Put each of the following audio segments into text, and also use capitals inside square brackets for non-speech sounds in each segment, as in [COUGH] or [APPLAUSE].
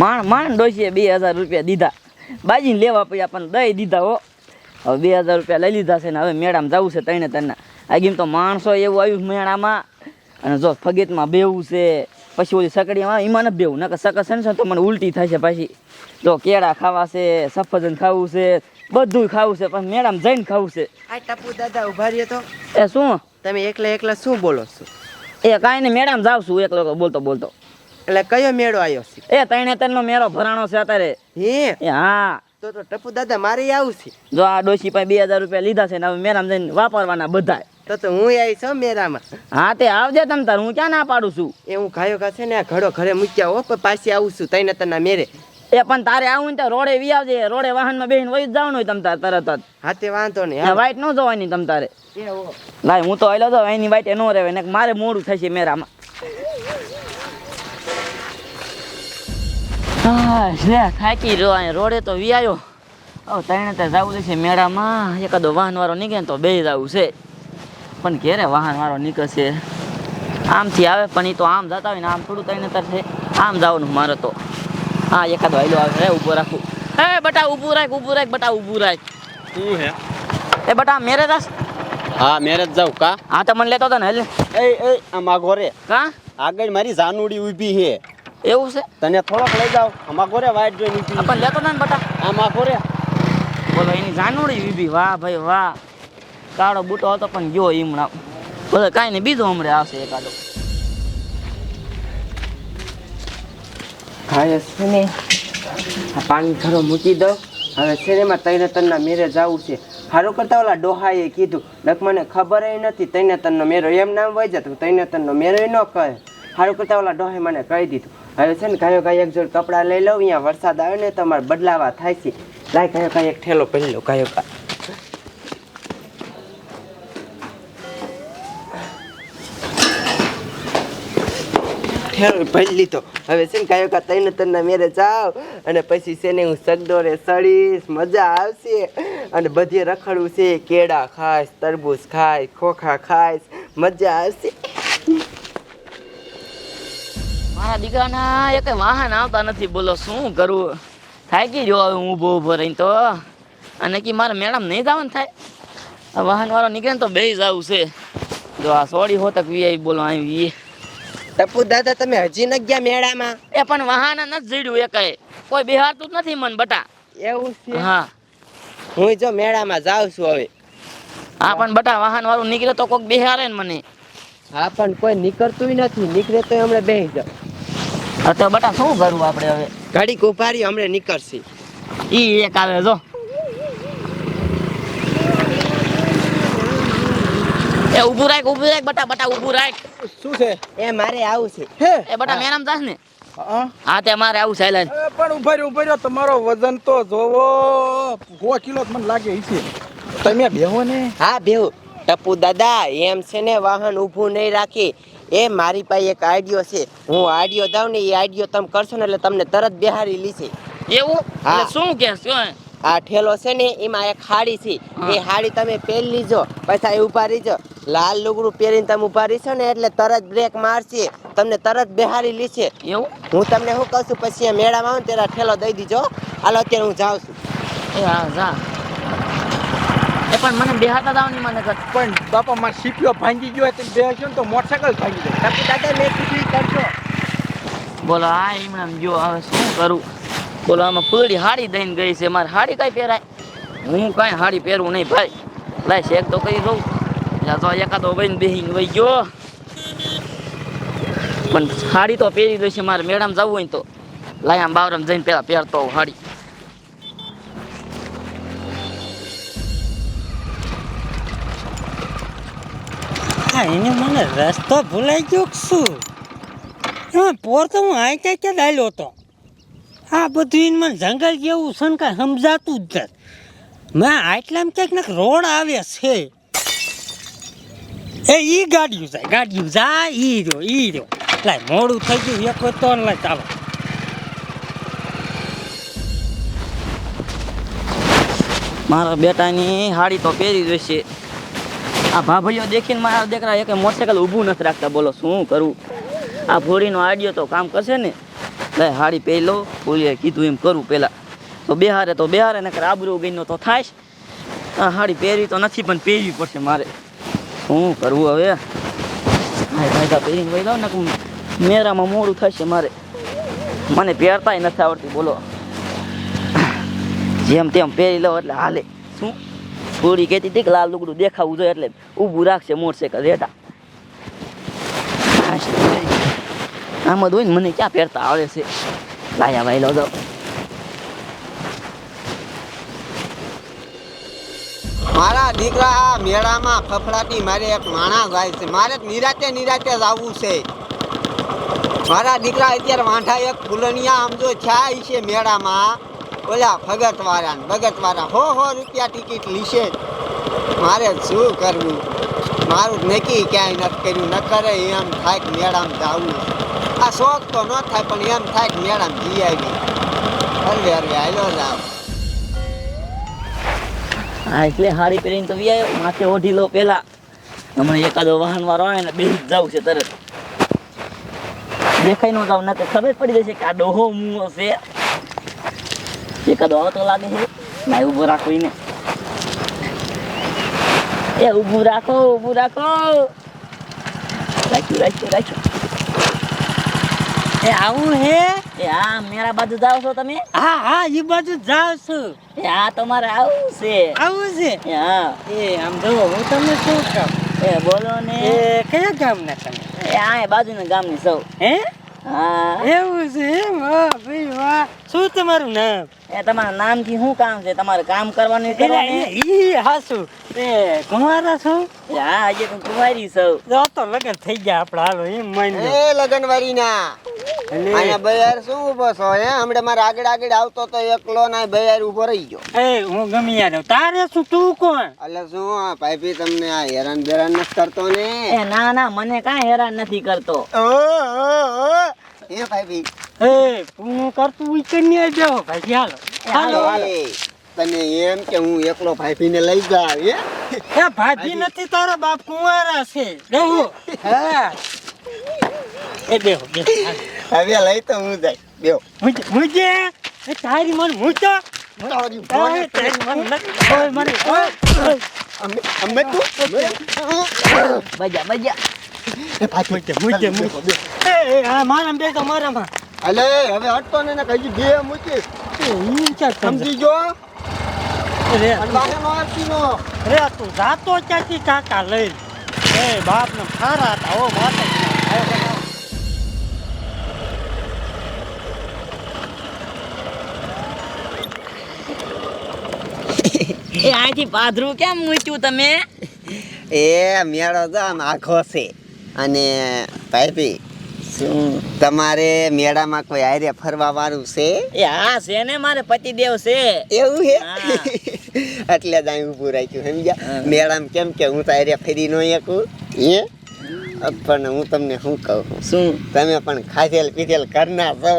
માણ માણ ડોશીએ બે હજાર રૂપિયા દીધા. બાજીને લેવા પછી પણ દઈ દીધા હો. હવે બે હજાર રૂપિયા લઈ લીધા છે ને હવે મેળામાં જવું છે ત્રણે ત્રણના. આગીમ તો માણસો એવું આવ્યું મેળામાં. અને જો ફગીતમાં બેવું છે પછી ઓલી સકડીમાં એમાં નથી બેવું. નકર સકસ છે ને તો મને ઉલટી થાય છે પાછી. તો કેળા ખાવા છે સફરજન ખાવું છે બધું ખાવું છે પણ મેડમ જઈને ખાવું છે. આ ટપુ દાદા ઊભા રહ્યો તો. એ શું? તમે એકલા એકલા શું બોલો છો? એ કાંઈ નહીં મેડમ જાવ છું. એકલો બોલતો બોલતો. એટલે કયો મેળો આવ્યો છે? એ ત્રણે ત્રણનો મેળો ભરાણો છે અત્યારે. હે? હા. તો તો ટપુ દાદા મારે આવું છે. જો આ ડોશી પાસે બે હજાર રૂપિયા લીધા છે ને હવે મેરામ જઈને વાપરવાના બધા તો તો હું આવી છું મેળામાં હા તે આવજે તમ તાર હું ક્યાં ના પાડું છું? એ હું ખાયો ખા છે ને આ ઘડો ઘરે મૂક્યા હો પણ પાછી આવું છું તઈને તના મેરે એ પણ તારે આવું ને તો રોડે વી આવજે રોડે વાહનમાં બેહીને વહી જવાનું હોય તમ તાર તરત જ. હા તે વાંધો નહીં વાઈટ ન જોવાની તમ તારે. એ હો. લાય હું તો આવેલો તો એની વાઈટ ન રહેવે ને મારે મોડું થશે મેરામાં. લે થાકી રહ્યો અહીં રોડે તો વી આવ્યો હવે તઈને તે જવું છે મેળામાં. એકાદો વાહન વાળો નીકળે ને તો બે જવું છે. પણ ઘેરે વાહન વાળો નીકળશે આમથી આવે પણ એ તો આમ જતા હોય ને આમ થોડું ત્રણે તર છે. આમ જવાનું મારે તો. હા એકાદો હાઈલો આવે હે ઊભો રાખું. હે બટા ઊભું રાખ ઊભું રાખ બટા ઊભું રાખ. શું હે? એ બટા મેરે દાસ હા મેરેજ જાઉં કા? હા તો મને લેતો હતો ને હેલ એ એ આ માગો રે. કા? આગળ મારી જાનુડી ઊભી છે એવું છે? તને થોડોક લઈ જાવ આ માગો રે વાઈટ જોઈ નીકળી પણ લેતો ને બટા. આમાં માગો બોલો એની જાનુડી બીબી વાહ ભાઈ વાહ. કાળો બૂટો હતો પણ ગયો ઈમણા. બોલો કાંઈ નહીં બીજો હમણાં આવશે એકાદો. ખાય છે. ને આ પાણી ઘરો મૂકી દઉં. હવે શેરીમાં તૈને તનના મેરે જવું છે. સારું કરતા ઓલા ડોહાએ કીધું નક મને ખબર નથી તૈને તનનો મેરો. એમ નામ વહી જતું તૈને તનનો મેરો ન કહે. સારું કરતા ઓલા ડોહાએ મને કહી દીધું. હવે છે ને કાયો કાંઈ એક જોડ કપડાં લઈ લઉં, અહીંયા વરસાદ આવે ને તમારે બદલાવા થાય છે. લાય કાંઈ કાંઈ એક ઠેલો પહેરી ગાય ઠેલો પહેરી લીધો. હવે છે ને કાંઈ કા તઈને તને મેરે જાવ અને પછી છે ને હું સગડોરે સડીશ, મજા આવશે. અને બધે રખડવું છે, કેળા ખાઈશ, તરબૂચ ખાઈશ, ખોખા ખાઈશ, મજા આવશે. મારા દીકરાના એક વાહન આવતા નથી. બોલો શું કરું? થાકી જો હવે હું ઊભો ઊભો રહીને તો? અને કે મારે મેડમ નહીં જવાનું થાય? વાહન વાળો નીકળે ને તો બે જવું છે. જો આ સોડી હોતક વી બોલો આવી ટપુ દાદા તમે હજી ન ગયા મેળામાં? એ પણ વાહન નથી જડ્યું કઈ કોઈ બિહારતું જ નથી મન બટા. એવું છે? હા. હું જો મેળામાં જાઉં છું હવે. હા પણ બટા વાહન વાળું નીકળે તો કોઈક બિહારે ને મને. હા પણ કોઈ નીકળતું નથી. નીકળે તો હમણાં બેસી જાવ તો બટા શું કરવું આપણે હવે? ગાડી કોપારી હમણાં નીકળશે. ઈ એક આવે જો. એ ઊભું રાખ ઊભું રાખ બટા બટા ઊભું રાખ. શું છે? એ મારે આવું છે. એ બટા મેરામ જાસ ને. હા. તે મારે આવું છે એ પણ ઊભા રહ્યો ઊભા રહ્યો તમારો વજન તો જોવો સો કિલો મને લાગે ઈ છે. તમે બેહો ને. હા બેહો. ટપુ દાદા એમ છે ને વાહન ઊભું નહીં રાખી. એ મારી પાસે એક આઈડિયો છે. હું આઈડિયો દઉં ને એ આઈડિયો તમે કરશો ને એટલે તમને તરત બિહારી લીશે. એવું? હા. શું કે શું આ ઠેલો છે ને એમાં એક હાડી છે. એ હાડી તમે પહેરી લીજો પૈસા એ ઊભા રહીજો. લાલ લુગડું પહેરીને તમે ઊભા રહીશો ને એટલે તરત બ્રેક મારશે. તમને તરત બેહારી લીશે. એવું? હું તમને શું કહું છું પછી મેળામાં આવું ને ત્યારે ઠેલો દઈ દીજો. હાલો અત્યારે હું જાઉં છું. એ હા જા. એ પણ મને બેહાતા દાવની મને પણ બાપા માર સીપીઓ ભાંગી ગયો હોય બે બેસજો ને તો મોટરસાયકલ ભાંગી જાય. ટપુ દાદા લે કીધું કરજો. બોલો આ એમણે જો હવે શું કરું? બોલો આમાં ફૂલડી હાડી દઈને ગઈ છે. મારે હાડી કઈ પહેરાય? હું કાંઈ હાડી પહેરવું નહીં ભાઈ. લાય શેક તો કરી દઉં ત્યાં તો એકાદો વહીને બેહીને વહી ગયો. પણ હાડી તો પહેરી દઈશ મારે મેડમ જવું હોય તો. લાય આમ બાવરામ જઈને પેલા પહેરતો હાડી. એને મને રસ્તો ભૂલાઈ ગયો શું? એમાં પોર તો હું આ ત્યાં ક્યાં ડાયલો હતો? આ બધું મને જંગલ જેવું છે ને કાંઈ સમજાતું જ નથી. મેં આટલામાં ક્યાંક ને રોડ આવે છે. એ ઈ ગાડીયું જાય ગાડીયું જાય, ઈ રહ્યો ઈ રહ્યો. લાય, મોડું થઈ ગયું, એક હોય તો લાય ચાલો. મારા બેટાની હાડી તો પહેરી જોઈશે આ ભાભીઓ દેખીને મારા દીકરા એક મોટરસાયકલ ઊભું નથી રાખતા. બોલો, શું કરું? આ ફોડીનો આડિયો તો કામ કરશે ને? લે, હાડી લો. બોલીએ કીધું એમ કરું પહેલાં. તો બેહારે તો બેહારે, નકર આબરૂ ગઈનો તો થાય. આ હાડી પહેરી તો નથી, પણ પહેરવી પડશે મારે. શું કરવું હવે? ભાઈ પહેરીને વહી જાઉં ને મેરામાં મોડું થશે મારે. મને પહેરતાય નથી આવડતી, બોલો. જેમ તેમ પહેરી લઉં એટલે હાલે. શું થોડી કહેતી હતી કે લાલ લુગડું દેખાવું જોઈએ એટલે ઊભું રાખશે મોટરસાઇકલ રેટા આમ જ હોય ને મને ક્યાં પહેરતા આવડે છે? લાયા ભાઈ લો તો. મારા દીકરા આ મેળામાં ફફડાટી મારે એક માણસ જાય છે. મારે નિરાતે નિરાતે જ આવવું છે. મારા દીકરા અત્યારે વાંઠા એક ફૂલણિયા આમ જો છાય છે મેળામાં. ઓલા ભગતવાળા વાળા ભગત હો હો, રૂપિયા ટિકિટ લીશે. મારે શું કરવું? મારું નક્કી ક્યાંય નથી કર્યું. ન કરે એમ થાય કે મેળામાં જવું. આ શોખ તો ન થાય, પણ એમ થાય કે મેળામાં જઈ આવી. હરવે હરવે આવ્યો જાવ હા, એટલે હાડી પહેરીને તો વ્યાયો માથે ઓઢી લો પેલા. હમણાં એકાદો વાહન વાળો આવે ને જ જવું છે તરત. દેખાઈ ન જાવ ન તો ખબર પડી જશે કે આ ડોહો મુઓ છે. એકાદો આવતો લાગે છે ના ઊભું રાખો એને. એ ઊભું રાખો ઊભું રાખો. રાખ્યું રાખ્યું રાખ્યું. એ આવું હે? એ હા મેરા બાજુ જાવ છો તમે? હા હા એ બાજુ જાવ છું. એ હા તમારે આવું છે. આવું છે? હા. એ આમ જુઓ હું તમને શું કહું? એ બોલો ને. કયા ગામના તમે? એ આ બાજુના ગામની સૌ. હા? એવું છે એમ? વાહ ભાઈ વાહ. શું તમારું નામ? એ તમારા નામથી શું કામ છે? તમારે કામ કરવાનું એટલે ઈ હાસુ. એ કુંવારા છો? હા આજે તું કુંવારી સૌ તો લગન થઈ ગયા આપડે હાલો એમ માન એ લગનવારી ના અહીંયા બયાર શું ઊભો છો હે? હમણાં મારા આગળ આગળ આવતો તો એકલો ના બયાર ઊભો રહી ગયો. એ હું ગમી યાર તારે શું તું કોણ? એટલે શું આ ભાઈ તમને આ હેરાન બેરાન નથી કરતો ને? એ ના ના મને કાંઈ હેરાન નથી કરતો. ઓ, એ ભાઈ એ હું કરતું ઈ કન્યા ભાઈ હાલો. હાલો હાલો. તને એમ કે હું એકલો ભાઈ ને લઈ જાવ એ ભાભી નથી તારો બાપ કુંવારા છે. રહો હા. એ. હવે લઈ તો હું જાય. બેહો. મુજે તારી મન મુજો તારી એ તારી મન ઓય મને ઓય, ઓય. અમે અમે તું? બજા બજા. મુજે મુજે મુજે એ એ આ મારા બે તો મારામાં. અલે હવે હટતો ને ને કઈ બે મૂકી. હું ઈ સમજી જો રે તું જાતો ક્યાંથી કાકા લઈ એ બાપ ને ખારા હતા ઓ માતા એ અહીંથી પાધરું કેમ મૂક્યું તમે? એ મેળો તો આમ આખો છે. અને ભાઈ શું તમારે મેળામાં કોઈ આયરે ફરવા વાળું છે? એ હા છે ને મારે પતિદેવ છે. એવું છે. [LAUGHS] એટલે જ અહીં ઊભું રાખ્યું સમજ્યા? મેળામાં કેમ કે હું તો આયરે ફરી ન શકું? એ પણ હું તમને શું કહું? શું? તમે પણ ખાધેલ પીધેલ કરના છો.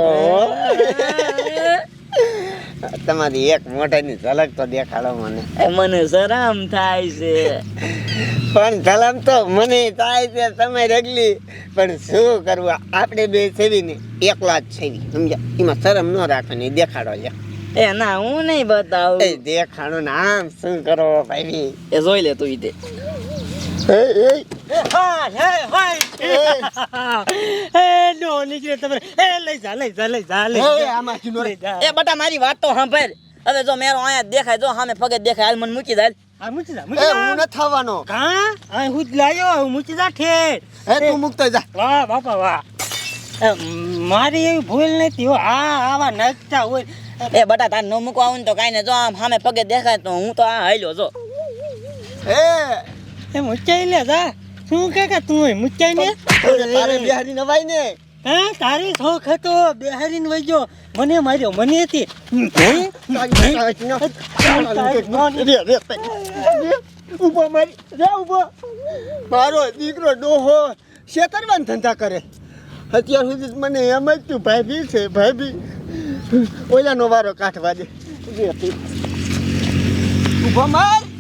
તમારી એક મોઢાની ઝલક તો દેખાડો મને. મને શરમ થાય છે. પણ ઝલમ તો મને થાય છે તમે રગલી. પણ શું કરવું? આપણે બે સેવી ને એકલા જ સેવી સમજ્યા? એમાં શરમ ન રાખવાની દેખાડો લે એ ના હું નહીં બતાવું. એ દેખાડો ને આમ શું કરો ભાઈ એ જોઈ લે તું ઈ તે. એ એ. હા હે હાય. [LAUGHS] નીકળે તમે એ લઈ જા લઈ જા લઈ જા લઈ જા. લઈ જા. એ બટા મારી વાત તો સાંભળ. હવે જો મેરો અહીંયા દેખાય જો સામે પગે દેખાય હાલ મને મૂકી દે હાલ. મૂકી જા મૂકી હું ન થવાનો. કા આ હું જ લાયો હું મૂકી જા ઠેર એ તું મુકતો જા. વાહ બાપા વાહ. મારી એવી ભૂલ નથી હો. આ આવા નખતા હોય. એ બટા તાર ન મૂકવા આવું તો કાંઈ ને જો આમ સામે પગે દેખાય તો હું તો આ હાલ્યો જો. એ એ મૂચાઈ લે જા. શું કાકા તું મૂચાઈ ને તારે બિહારી ને. હા? તારી શોખ હતો બેહારીને ગયો. મને માર્યો. મને હતી. ઊભો મારી. રે ઊભો મારો દીકરો ડોહો શેતરવાન ધંધા કરે. અત્યાર સુધી મને એમ જ તું ભાભી છે ભાભી. ઓલાનો વારો કાઢવા દે. ઊભો માર.